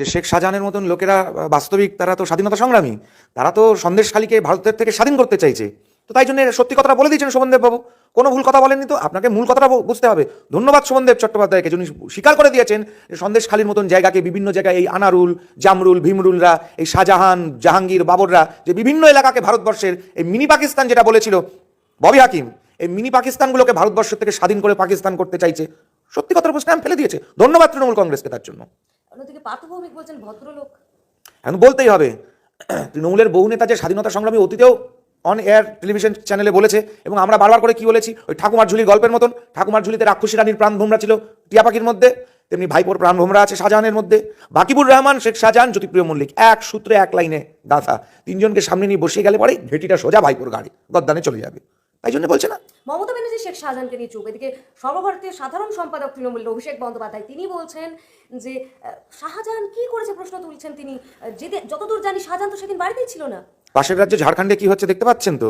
যে শেখ শাহজাহানের মতন লোকেরা বাস্তবিক তারা তো স্বাধীনতা সংগ্রামী, তারা তো সন্দেশখালীকে ভারতের থেকে স্বাধীন করতে চাইছে। তো তাই জন্য সত্যি কথাটা বলে দিয়েছেন শোভনদেব বাবু। কোনো ভুল কথা বলেননি তো? আপনাকে মূল কথাটা বুঝতে হবে। ধন্যবাদ শোভনদেব চট্টোপাধ্যায়কে, যিনি স্বীকার করে দিয়েছেন যে সন্দেশখালীর মতন জায়গাকে, বিভিন্ন জায়গায় এই আনারুল, জামরুল, ভীমরুলরা, এই শাহজাহান, জাহাঙ্গীর, বাবররা, যে বিভিন্ন এলাকাকে ভারতবর্ষের এই মিনি পাকিস্তান যেটা বলেছিল, ববি হাকিম, এই মিনি পাকিস্তানগুলোকে ভারতবর্ষ থেকে স্বাধীন করে পাকিস্তান করতে চাইছে। সত্যি কথার উপর ফেলে দিয়েছে। ধন্যবাদ তৃণমূল কংগ্রেসকে তার জন্য। অন্যদিকে পার্থভৌমিক বলছেন ভদ্রলোক। এখন বলতেই হবে, তৃণমূলের বহু নেতা যে স্বাধীনতা সংগ্রামী অতীতেও অন এয়ার টেলিভিশন চ্যানেলে বলেছে, এবং আমরা বারবার করে কি বলেছি, ওই ঠাকুমার ঝুলির গল্পের মতন, ঠাকুমার ঝুলিতে রাক্ষসী রানীর প্রাণ ভোমরা ছিল টিয়া পাখির মধ্যে, তেমনি ভাইপোর প্রাণ ভোমরা আছে শাহজাহানের মধ্যে, বাকিবুর রহমান, শেখ শাহজাহান, জ্যোতিপ্রিয় মল্লিক, এক সূত্রে, এক লাইনে গাঁথা তিনজনকে সামনে নিয়ে বসিয়ে গেলে পরে ঘেটিটা সোজা ভাইপোর গাড়ি, গদ্দানে চলে যাবে। তাই জন্য বলছে না। মমতা ব্যানার্জি শেখ শাহজাহানকে নিয়ে চুপ। এদিকে সর্বভারতীয় সাধারণ সম্পাদক তৃণমূল অভিষেক বন্দ্যোপাধ্যায় তিনি বলছেন যে শাহজাহান কি করেছে প্রশ্ন তুলছেন তিনি? যতদূর জানি শাহজাহান তো সেদিন বাড়িতেই ছিল না। পাশের রাজ্যে ঝাড়খণ্ডে কি হচ্ছে দেখতে পাচ্ছেন তো?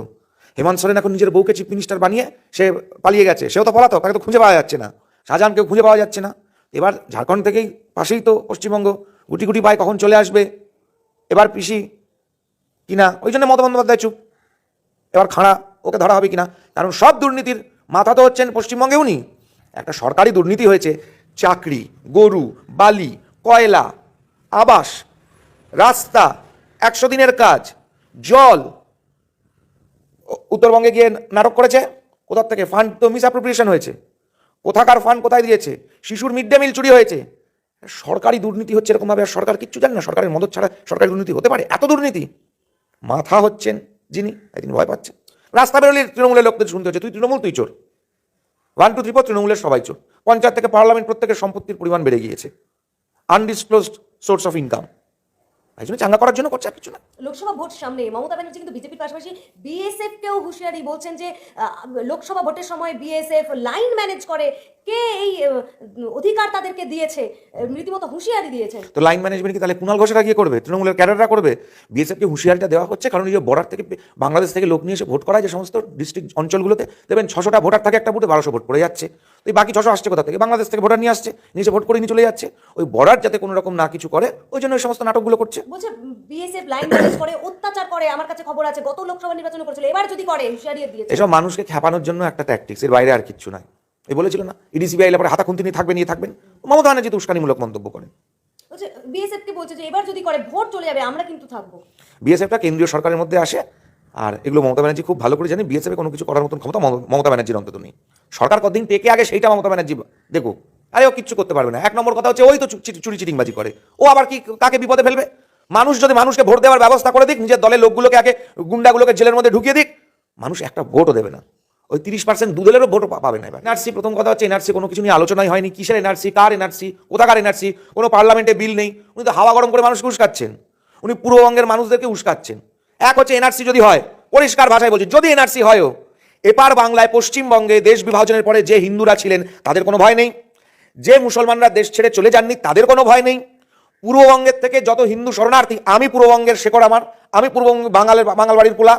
হেমন্ত সোরেন এখন নিজের বউকে চিফ মিনিস্টার বানিয়ে সে পালিয়ে গেছে। সেও তো পলাতক তাকে তো খুঁজে পাওয়া যাচ্ছে না। শাহজাহানকেও খুঁজে পাওয়া যাচ্ছে না। এবার ঝাড়খণ্ড থেকেই পাশেই তো পশ্চিমবঙ্গ। গুটি গুটি পায় কখন চলে আসবে? এবার পিসি কিনা? ওই জন্য মমতা বন্দ্যোপাধ্যায় চুপ। এবার খাড়া ওকে ধরা হবে কিনা? কারণ সব দুর্নীতির মাথা তো হচ্ছেন পশ্চিমবঙ্গে উনি। একটা সরকারি দুর্নীতি হয়েছে, চাকরি, গরু, বালি, কয়লা, আবাস, রাস্তা, একশো দিনের কাজ, জল। উত্তরবঙ্গে গিয়ে নাটক করেছে? কোথার থেকে? ফান্ড তো মিস অ্যাপ্রোপ্রিয়েশন হয়েছে। কোথাকার ফান্ড কোথায় দিয়েছে? শিশুর মিড ডে মিল চুরি হয়েছে। সরকারি দুর্নীতি হচ্ছে এরকমভাবে, আর সরকার কিচ্ছু জানে না। সরকারের মদত ছাড়া সরকারি দুর্নীতি হতে পারে? এত দুর্নীতি। মাথা হচ্ছেন যিনি তিনি ভয় পাচ্ছেন রাস্তা বেরোলে তৃণমূলের লোকদের শুনতে হচ্ছে। তুই তৃণমূল, তুই চোর। ওয়ান টু থ্রি ফোর তৃণমূলের সবাই চোর। পঞ্চায়েত থেকে পার্লামেন্ট প্রত্যেকের সম্পত্তির পরিমাণ বেড়ে গিয়েছে। আনডিসক্লোজড সোর্স অফ ইনকাম তাই জন্য চাঙ্গা করার জন্য করছে আর কিছু না। লোকসভা ভোট সামনে মমতা ব্যানার্জি কিন্তু বিজেপির পাশাপাশি বিএসএফ কেও হুঁশিয়ারি বলছেন যে লোকসভা ভোটের সময় বিএসএফ লাইন ম্যানেজ করে কে এই অধিকার তাদেরকে দিয়েছে রীতিমতো হুঁশিয়ারি দিয়েছেন। তো লাইন ম্যানেজমেন্ট কি তাহলে কুণাল ঘোষেরা গিয়ে করবে? তৃণমূলের ক্যাডাররা করবে? বিএসএফকে হুঁশিয়ারিটা দেওয়া হচ্ছে কারণ এই যে বর্ডার থেকে বাংলাদেশ থেকে লোক নিয়ে এসে ভোট করায় যে সমস্ত ডিস্ট্রিক্ট অঞ্চলগুলোতে দেখবেন ছশোটা ভোটার থাকে একটা বুথে বারোশো ভোট পড়ে যাচ্ছে। তো এই বাকি ছশো আসছে কোথা থেকে? বাংলাদেশ থেকে ভোটার নিয়ে আসছে নিজে ভোট করে নিয়ে চলে যাচ্ছে। ওই বর্ডার যাতে কোনো রকম না কিছু করে ওই জন্য ওই সমস্ত নাটকগুলো করছে। বলছে বিএসএফ লাইন করে অত্যাচার করে আমার কাছে খবর আছে গত লোকসভা নির্বাচনে করেছিল এবার যদি করে দিয়েছে। এসব মানুষকে খেপানোর জন্য একটা ট্যাকটিক্স এর বাইরে আর কিছু নাই। এই বলেছিল না ইডি সিবিআই পরে হাতা খুন্তি নিয়ে থাকবেন নিয়ে থাকবেন। মমতা ব্যানার্জি তো উস্কানিমূলক মন্তব্য করেন। বলছে বিএসএফ কে বলছে যে এবার যদি করে ভোট চলে যাবে আমরা কিন্তু থাকব। বিএসএফটা কেন্দ্রীয় সরকারের মধ্যে আসে আর এগুলো মমতা ব্যানার্জি খুব ভালো করে জানে বিএসএফে কোনো কিছু করার মতন ক্ষমতা মমতা ব্যানার্জির অন্তত নেই। সরকার কতদিন টেকে আগে সেইটা মমতা ব্যানার্জি দেখো আরে ও কিচ্ছু করতে পারবে না। এক নম্বর কথা হচ্ছে ওই তো চুরি চিটিংবাজি করে। ও আবার কি কাকে বিপদে ফেলবে? মানুষ যদি মানুষকে ভোট দেওয়ার ব্যবস্থা করে দিক, নিজের দলের লোকগুলোকে আগে গুন্ডাগুলোকে জেলের মধ্যে ঢুকিয়ে দিক, মানুষ একটা ভোটও দেবে না। ওই তিরিশ পার্সেন্ট দুদলেরও ভোটও পাবে না এবার। এনআরসি, প্রথম কথা হচ্ছে এনআরসি কোনো কিছু নিয়ে আলোচনাই হয়নি। কিসের এনআরসি? কার এনআরসি? কোথাকার এনআরসি? কোনো পার্লামেন্টে বিল নেই। উনি তো হাওয়া গরম করে মানুষকে উস্কাচ্ছেন। উনি পূর্ববঙ্গের মানুষদেরকে উস্কাচ্ছেন। এক হচ্ছে এনআরসি যদি হয়, পরিষ্কার ভাষায় বলছি, যদি এনআরসি হয়ও, এপার বাংলায় পশ্চিমবঙ্গে দেশ বিভাজনের পরে যে হিন্দুরা ছিলেন, তাদের কোনো ভয় নেই। যে মুসলমানরা দেশ ছেড়ে চলে যাননি, তাদের কোনো ভয় নেই। পূর্ববঙ্গের থেকে যত হিন্দু শরণার্থী, আমি পূর্ববঙ্গের শেকড় আমার, আমি পূর্ববঙ্গ বাঙালের, বাঙাল বাড়ির পোলা।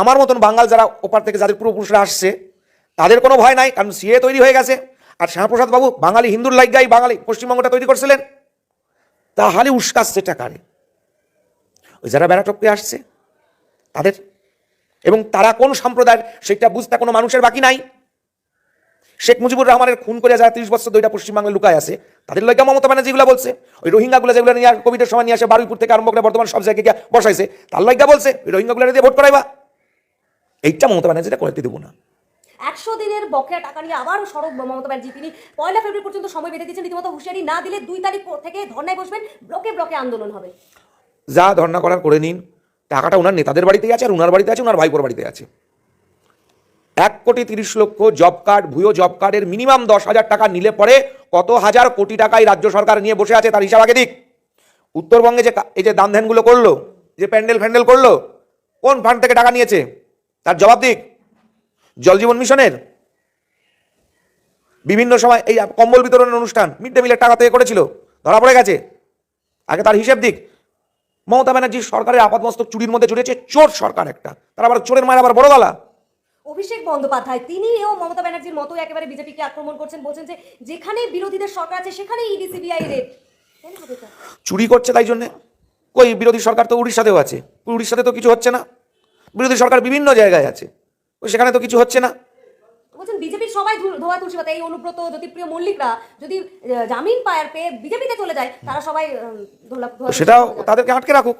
আমার মতন বাঙাল যারা ওপার থেকে যাদের পূর্বপুরুষরা আসছে, তাদের কোনো ভয় নাই, কারণ সিএ তৈরি হয়ে গেছে। আর শ্যামাপ্রসাদ বাবু বাঙালি হিন্দুর লাইগাই বাঙালি পশ্চিমবঙ্গটা তৈরি করছিলেন। তাহলে উস্কাচ্ছে টাকারে ওই যারা বেড়াটপকে আসছে তাদের। এবং তারা কোন সম্প্রদায়ের সেটা বুঝতে কোনো মানুষের বাকি নাই। শেখ মুজিবুর রহমানের খুন করে যারা তিরিশ বছর দুইটা পশ্চিমবাংলায় লুকায় আছে তাদের লইকা মমতা ব্যানার্জি যেগুলো বলছে। ওই রোহিঙ্গাগুলো যেগুলো নিয়ে কোভিডের সময় নিয়ে আসে বারুইপুর থেকে আরম্ভ করে বর্তমান সব জায়গায় গিয়ে বসাইছে তার লইকা বলছে ওই রোহিঙ্গাগুলো দিয়ে ভোট করাইবা। এইটা মমতা ব্যানার্জিটা করতে দেবো না। একশো দিনের বকেয়া টাকা নিয়ে আবারও সড়ক মমতা ব্যানার্জি তিনি পয়লা ফেব্রুয়ারি পর্যন্ত সময় বেঁধে দিয়েছেন রীতিমতো হুঁশিয়ারি না দিলে দুই তারিখ থেকে ধর্নায় বসবেন ব্লকে ব্লকে আন্দোলন হবে। যা ধর্ণা করার করে নিন টাকাটা ওনার নেতাদের বাড়িতেই আছে আর ওনার বাড়িতে আছে, ওনার ভাইপোর বাড়িতে আছে। এক কোটি তিরিশ লক্ষ জব কার্ড, ভুয়ো জব কার্ডের মিনিমাম দশ হাজার টাকা নিলে পরে কত হাজার কোটি টাকাই রাজ্য সরকার নিয়ে বসে আছে তার হিসাব আগে দিক। উত্তরবঙ্গে যে এই যে দান ধ্যানগুলো করল, যে প্যান্ডেল ফ্যান্ডেল করল, কোন ফান্ড থেকে টাকা নিয়েছে? তার জবাব দিক। জল জীবন মিশনের? বিভিন্ন সময় এই কম্বল বিতরণের অনুষ্ঠান, মিড ডে মিলের টাকা থেকে করেছিল, ধরা পড়ে গেছে। আগে তার হিসেব দিক। মমতা ব্যানার্জির সরকারের আপাতমস্তক চুরির মধ্যে জড়িয়েছে চোর সরকার একটা। তার আবার চোরের মায়ের আবার বড় গলা অভিষেক বন্দ্যোপাধ্যায় তিনিও মমতা ব্যানার্জির মতো একেবারে বিজেপিকে আক্রমণ করছেন বলছেন যে যেখানে বিরোধীদের সরকার আছে সেখানে ইডি সিবিআই রেড। চুরি করছে তাই জন্যে? কই বিরোধী সরকার তো উড়িষ্যাতেও আছে। উড়িষ্যাতে তো কিছু হচ্ছে না। বিরোধী সরকার বিভিন্ন জায়গায় আছে। ওই সেখানে তো কিছু হচ্ছে না। সবাই ধোয়া তুলসী পাতা এই অনুব্রত জ্যোতিপ্রিয় মল্লিকরা যদি জামিন পায় আর পেয়ে বিজেপিতে চলে যায় তারা সবাই সেটাও তাদেরকে আটকে রাখুক।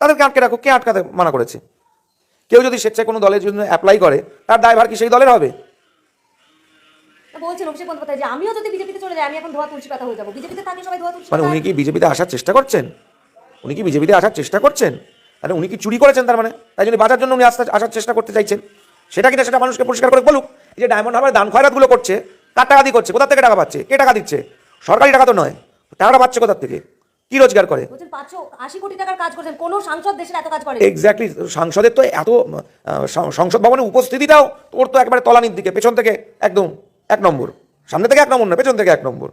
তাদেরকে আটকে রাখুক। কে আটকাতে মানা করেছে? কেউ যদি স্বেচ্ছায় কোনো দলের জন্য অ্যাপ্লাই করে তার দায়ভার কি সেই দলের হবে? বলছেন অভিষেক বন্দ্যোপাধ্যায় যে আমিও যদি বিজেপিতে চলে যাই আমি এখন ধোয়া তুলসী পাতা হয়ে যাব। বিজেপিতে থাকলে সবাই ধোয়া তুলসী মানে উনি কি বিজেপিতে আসার চেষ্টা করছেন? উনি কি বিজেপিতে আসার চেষ্টা করছেন? মানে উনি কি চুরি করেছেন তার মানে? তাই জন্য বাঁচার জন্য উনি আসার চেষ্টা করতে চাইছেন। সেটা কিনা সেটা মানুষকে পরিষ্কার করে বলুক এই যে ডায়মন্ড হারবার দান খয়রাতগুলো করছে কার টাকা দিয়ে করছে কোথা থেকে টাকা পাচ্ছে কে টাকা দিচ্ছে? সরকারি টাকা তো নয় টাকাটা পাচ্ছে কোথা থেকে? কি রোজগার করে? এক্স্যাক্টলি সংসদের তো এত সংসদ ভবনের উপস্থিতিটাও ওর তো একবারে তলানির দিকে পেছন থেকে একদম এক নম্বর। সামনে থেকে এক নম্বর না পেছন থেকে এক নম্বর।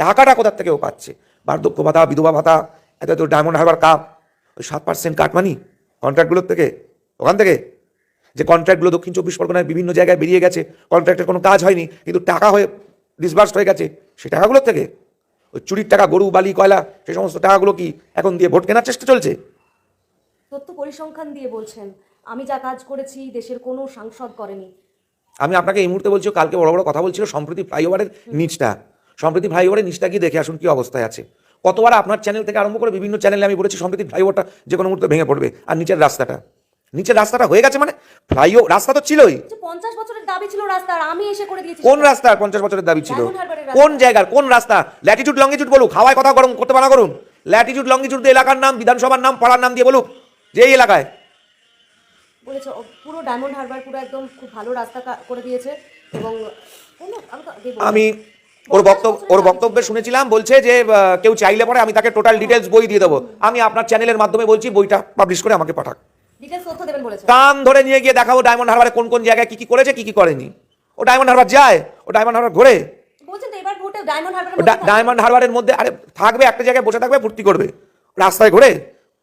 টাকাটা কোথার থেকে ও পাচ্ছে? বার্ধক্য ভাতা বিধবা ভাতা এত এত ডায়মন্ড হারবার কাপ ওই সাত পার্সেন্ট কাট কাটমানি কন্ট্রাক্টগুলোর থেকে ওখান থেকে? যে কন্ট্রাক্টগুলো দক্ষিণ চব্বিশ পরগনায় বিভিন্ন জায়গায় বেরিয়ে গেছে কন্ট্রাক্টের কোনো কাজ হয়নি কিন্তু টাকা হয়ে ডিসবার্সড হয়ে গেছে সেই টাকাগুলোর থেকে? ওই চুরির টাকা গরু বালি কয়লা সেই সমস্ত টাকাগুলো কি এখন দিয়ে ভোট কেনার চেষ্টা চলছে? তথ্য পরিসংখ্যান দিয়ে বলছেন আমি যা কাজ করেছি দেশের কোনো সাংসদ করেনি। আমি আপনাকে এই মুহূর্তে বলছি কালকে বড় বড় কথা বলছিল সম্প্রতি ফ্লাইওভারের নিচটা সম্প্রতি ফ্লাইওভারের নিচটা কি দেখে আসুন কি অবস্থায় আছে। কতবার আপনার চ্যানেল থেকে আরম্ভ করে বিভিন্ন চ্যানেলে আমি বলেছি সম্প্রতি ফ্লাইওভারটা যে কোনো মুহূর্তে ভেঙে পড়বে আর নিচের রাস্তাটা। নিচের রাস্তাটা হয়ে গেছে মানে? ফ্লাইও রাস্তা তো ছিলই। পঞ্চাশ বছরের দাবি ছিল রাস্তার আমি এসে করে দিয়েছি কোন। রাস্তার পঞ্চাশ বছরের দাবি ছিল। কোন জায়গার কোন রাস্তা? ল্যাটিটিউড লঙ্গিটিউড বলুক হাওয়ায় কথা গরম করতে মানা করুন। ল্যাটিটিউড লঙ্গিটিউড দিয়ে এলাকার নাম বিধানসভার নাম পাড়ার নাম দিয়ে বলুক যে এই এলাকায়। বলেছে পুরো ডায়মন্ড হারবার পুরো একদম খুব ভালো রাস্তা করে দিয়েছে। এবং আমি তো আগেই বললাম। আমি ওর বক্তব্য ওর বক্তব্যে শুনেছিলাম বলছে যে কেউ চাইলে পরে আমি তাকে টোটাল ডিটেলস বই দিয়ে দেবো। আমি আপনার চ্যানেলের মাধ্যমে বলছি বইটা পাবলিশ করে আমাকে পাঠাক। কান ধরে নিয়ে গিয়ে দেখাবো ডায়মন্ড হারবারে কোন কোন জায়গায় কি কি করেছে কি কি করেনি। ও ডায়মন্ড হারবার যায় ও ডায়মন্ড হারবার ঘোরে। ডায়মন্ড হারবারের মধ্যে আরে থাকবে একটা জায়গায় বসে থাকবে ফুর্তি করবে। রাস্তায় ঘুরে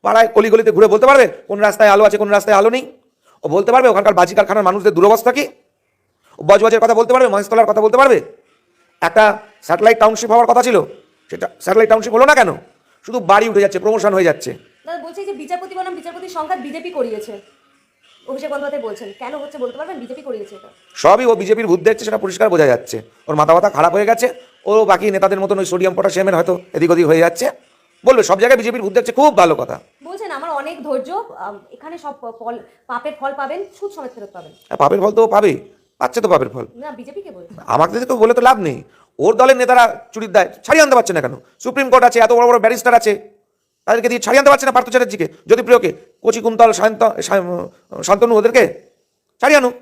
পাড়ায় গলি গলিতে ঘুরে বলতে পারবে কোন রাস্তায় আলো আছে কোন রাস্তায় আলো নেই। ও বলতে পারবে ওখানকার বাজি কারখানার মানুষদের দুরবস্থা কি? ও বজবজের কথা বলতে পারবে মহেশতলার কথা বলতে পারবে? একটা স্যাটেলাইট টাউনশিপ হওয়ার কথা ছিল সেটা স্যাটেলাইট টাউনশিপ হলো না কেন? শুধু বাড়ি উঠে যাচ্ছে প্রমোশন হয়ে যাচ্ছে। দাদা বলছে যে বিচারপতি বনাম বিচারপতির সংখ্যা বিজেপি করিয়েছে। অভিষেক বন্দ্যোপাধ্যায় বলছেন কেন হচ্ছে বলতে পারবেন? বিজেপি করিয়েছে এটা। সবই ও বিজেপির ভূত দেখছে সেটা পরিষ্কার বোঝা যাচ্ছে। ওর মাথা মাথা খারাপ হয়ে গেছে ও বাকি নেতাদের মতন ওই সোডিয়াম পটাশিয়ামের হয়তো এদিক ওদিক হয়ে যাচ্ছে। বলবে সব জায়গায় বিজেপির ভূত দেখছে খুব ভালো কথা। বলছেন আমার অনেক ধৈর্য এখানে সব ফল পাপের ফল পাবেন সুদ সমেত ফেরত পাবেন। আর পাপের ফল তো ও পাবেই পাচ্ছে তো পাপের ফল। না বিজেপিকে বলছে? আমাকে তো বলে তো লাভ নেই। ওর দলের নেতারা চুরির দায় ছাড়িয়ে আনতে পারছে না কেন? সুপ্রিম কোর্ট আছে এত বড় বড় ব্যারিস্টার আছে তাদেরকে দিয়ে ছাড়িয়ে আনতে পারছে না পার্থ চ্যাটার্জিকে। যদি প্রিয়কে কচি কুন্তল শান্ত শান্তনু ওদেরকে ছাড়িয়ে আনুক।